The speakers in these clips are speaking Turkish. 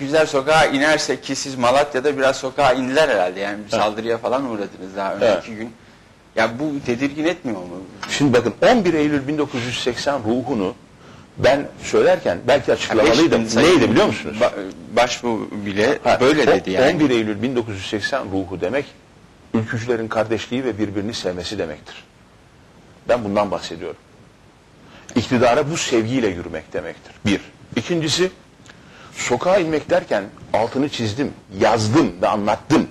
Güzel sokağa inersek ki siz Malatya'da biraz sokağa indiler herhalde. Yani bir saldırıya falan uğradınız daha önceki gün. Ya bu tedirgin etmiyor mu? Şimdi bakın 11 Eylül 1980 ruhunu ben söylerken belki açıklamalıydım. Beş bin sayı- Neydi biliyor musunuz? Ba- başbu bile Ha, böyle o- dedi yani. 11 Eylül 1980 ruhu demek ülkücülerin kardeşliği ve birbirini sevmesi demektir. Ben bundan bahsediyorum. İktidara bu sevgiyle yürümek demektir. Bir. İkincisi sokağa inmek derken altını çizdim, yazdım ve anlattım.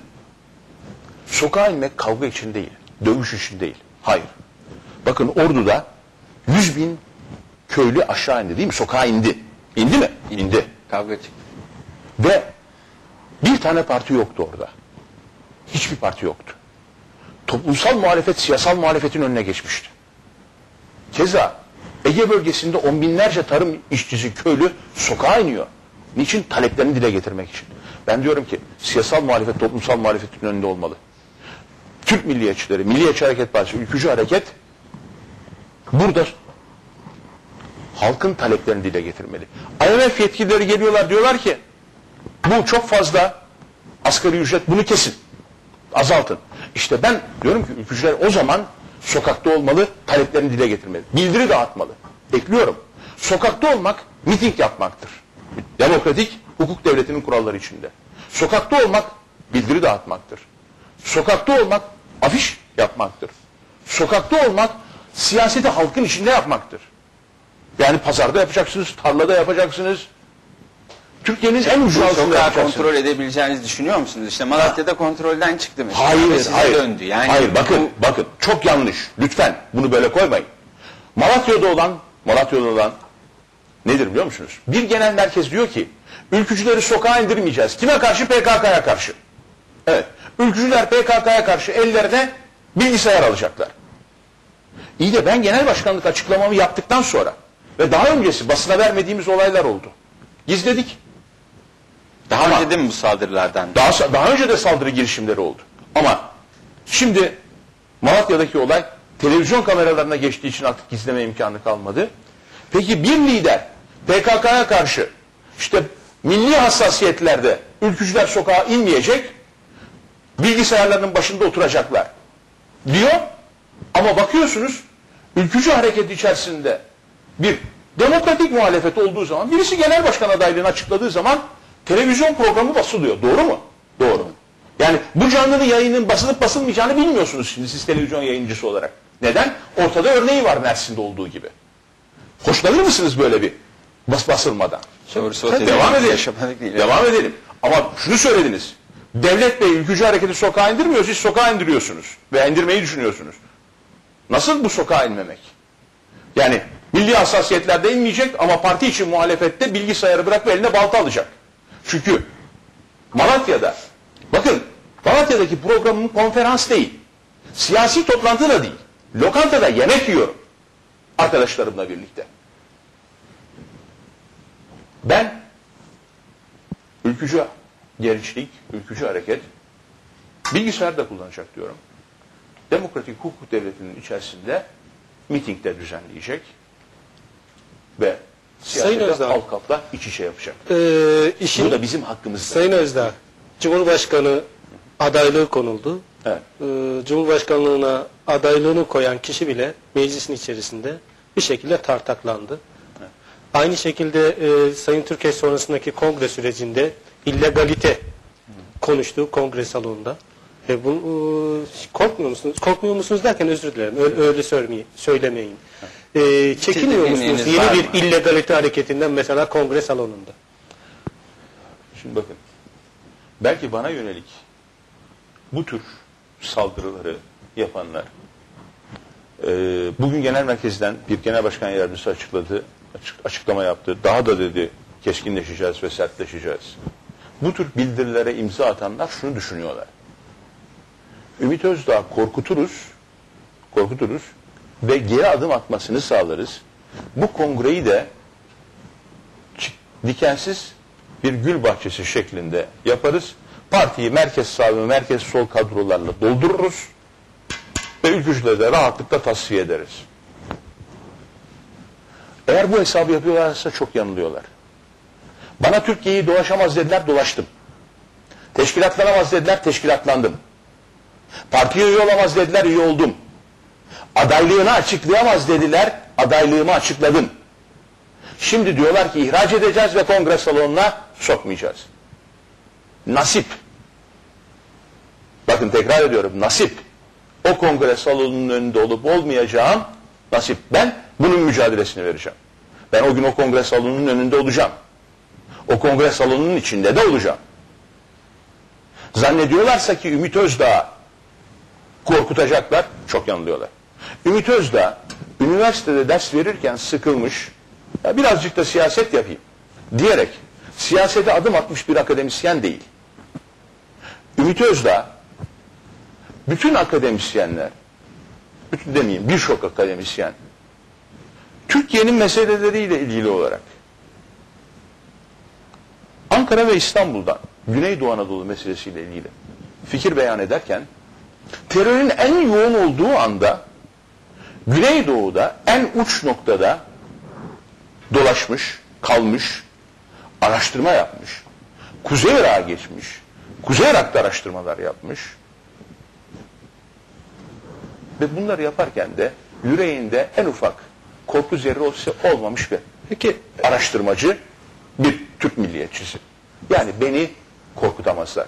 Sokağa inmek kavga için değil, dövüş için değil. Hayır. Bakın Ordu'da 100 bin köylü aşağı indi değil mi? Sokağa indi. İndi mi? İndi. Kavga çıktı. Ve bir tane parti yoktu orada. Hiçbir parti yoktu. Toplumsal muhalefet siyasal muhalefetin önüne geçmişti. Keza Ege bölgesinde on binlerce tarım işçisi köylü sokağa iniyor. Niçin? Taleplerini dile getirmek için. Ben diyorum ki siyasal muhalefet toplumsal muhalefetin önünde olmalı. Türk milliyetçileri, Milliyetçi Hareket Partisi, Ülkücü Hareket burada halkın taleplerini dile getirmeli. IMF yetkilileri geliyorlar diyorlar ki bu çok fazla asgari ücret bunu kesin. Azaltın. İşte ben diyorum ki ülkücüler o zaman sokakta olmalı, taleplerini dile getirmeli. Bildiri dağıtmalı. Ekliyorum. Sokakta olmak miting yapmaktır. Demokratik hukuk devletinin kuralları içinde. Sokakta olmak bildiri dağıtmaktır. Sokakta olmak afiş yapmaktır. Sokakta olmak siyaseti halkın içinde yapmaktır. Yani pazarda yapacaksınız, tarlada yapacaksınız. Türkiye'nin en ucuz altında yapacaksınız. kontrol edebileceğinizi düşünüyor musunuz? İşte Malatya'da kontrolden çıktı mesela. Hayır, size hayır. döndü. Yani hayır, bakın, bu- bakın. Çok yanlış. Lütfen bunu böyle koymayın. Malatya'da olan, Malatya'da olan nedir biliyor musunuz? Bir genel merkez diyor ki, ülkücüleri sokağa indirmeyeceğiz. Kime karşı? PKK'ya karşı. Evet. Ülkücüler PKK'ya karşı ellerine bilgisayar alacaklar. İyi de ben genel başkanlık açıklamamı yaptıktan sonra ve daha öncesi basına vermediğimiz olaylar oldu. Gizledik. Daha Ama- önce de mi bu saldırılardan? Daha, daha önce de saldırı girişimleri oldu. Ama şimdi Malatya'daki olay televizyon kameralarına geçtiği için artık gizleme imkanı kalmadı. Peki bir lider PKK'ya karşı işte milli hassasiyetlerde ülkücüler sokağa inmeyecek, bilgisayarlarının başında oturacaklar diyor. Ama bakıyorsunuz ülkücü hareket içerisinde bir demokratik muhalefet olduğu zaman birisi genel başkan adaylığını açıkladığı zaman televizyon programı basılıyor. Doğru mu? Doğru. Yani bu canlının yayının basılıp basılmayacağını bilmiyorsunuz şimdi siz televizyon yayıncısı olarak. Neden? Ortada örneği var Mersin'de olduğu gibi. Hoşlanır mısınız böyle bir bas basılmadan? Doğrusu o Devam edelim. yaşamadık değil. Devam edelim. Ama şunu söylediniz. Devlet Bey ülkücü hareketi sokağa indirmiyor, siz sokağa indiriyorsunuz. Ve indirmeyi düşünüyorsunuz. Nasıl bu sokağa inmemek? Yani milli hassasiyetlerde inmeyecek ama parti için muhalefette bilgisayarı bırakıp eline balta alacak. Çünkü Malatya'da, bakın Malatya'daki programım konferans değil. Siyasi toplantı da değil. Lokantada yemek yiyorum. Arkadaşlarımla birlikte. Ben ülkücü gençlik, ülkücü hareket bilgisayar da kullanacak diyorum. Demokratik hukuk devletinin içerisinde mitingler düzenleyecek ve Sayın Özdağ. halk halkla iç içe yapacak. Ee, işin Bu da bizim hakkımız. Sayın Özdağ, Cumhurbaşkanı adaylığı konuldu. Evet. Ee, Cumhurbaşkanlığına adaylığını koyan kişi bile meclisin içerisinde bir şekilde tartaklandı. Aynı şekilde e, Sayın Türkiye sonrasındaki kongre sürecinde illegalite konuştu kongre salonunda. E, bu, e, korkmuyor musunuz? Korkmuyor musunuz derken özür dilerim. Öyle, öyle söylemeyin. söylemeyin. E, çekinmiyor musunuz yeni mı? bir illegalite hareketinden mesela kongre salonunda? Şimdi bakın. Belki bana yönelik bu tür saldırıları yapanlar bugün genel merkezden bir genel başkan yardımcısı açıkladı, açık- açıklama yaptı. Daha da dedi keskinleşeceğiz ve sertleşeceğiz. Bu tür bildirilere imza atanlar şunu düşünüyorlar. Ümit Özdağ korkuturuz, korkuturuz ve geri adım atmasını sağlarız. Bu kongreyi de dikensiz bir gül bahçesi şeklinde yaparız. Partiyi merkez sağ ve merkez sol kadrolarla doldururuz ve ülkücüleri de rahatlıkla tasfiye ederiz. Eğer bu hesabı yapıyorlarsa çok yanılıyorlar. Bana Türkiye'yi dolaşamaz dediler, dolaştım. Teşkilatlanamaz dediler, teşkilatlandım. Partiye üye olamaz dediler, üye oldum. Adaylığını açıklayamaz dediler, adaylığımı açıkladım. Şimdi diyorlar ki ihraç edeceğiz ve kongre salonuna sokmayacağız. Nasip. Bakın tekrar ediyorum, nasip. O kongre salonunun önünde olup olmayacağım, nasip. Ben bunun mücadelesini vereceğim. Ben o gün o kongre salonunun önünde olacağım. O kongre salonunun içinde de olacağım. Zannediyorlarsa ki Ümit Özdağ korkutacaklar, çok yanılıyorlar. Ümit Özdağ üniversitede ders verirken sıkılmış, ya birazcık da siyaset yapayım diyerek siyasete adım atmış bir akademisyen değil. Ümit Özdağ bütün akademisyenler, bütün demeyeyim birçok akademisyen Türkiye'nin meseleleriyle ilgili olarak Ankara ve İstanbul'dan Güneydoğu Anadolu meselesiyle ilgili fikir beyan ederken terörün en yoğun olduğu anda Güneydoğu'da en uç noktada dolaşmış, kalmış, araştırma yapmış. Kuzey Irak'a geçmiş. Kuzey Irak'ta araştırmalar yapmış. Ve bunları yaparken de yüreğinde en ufak korku zerre olsa olmamış bir Peki araştırmacı bir Türk milliyetçisi. Yani beni korkutamazlar.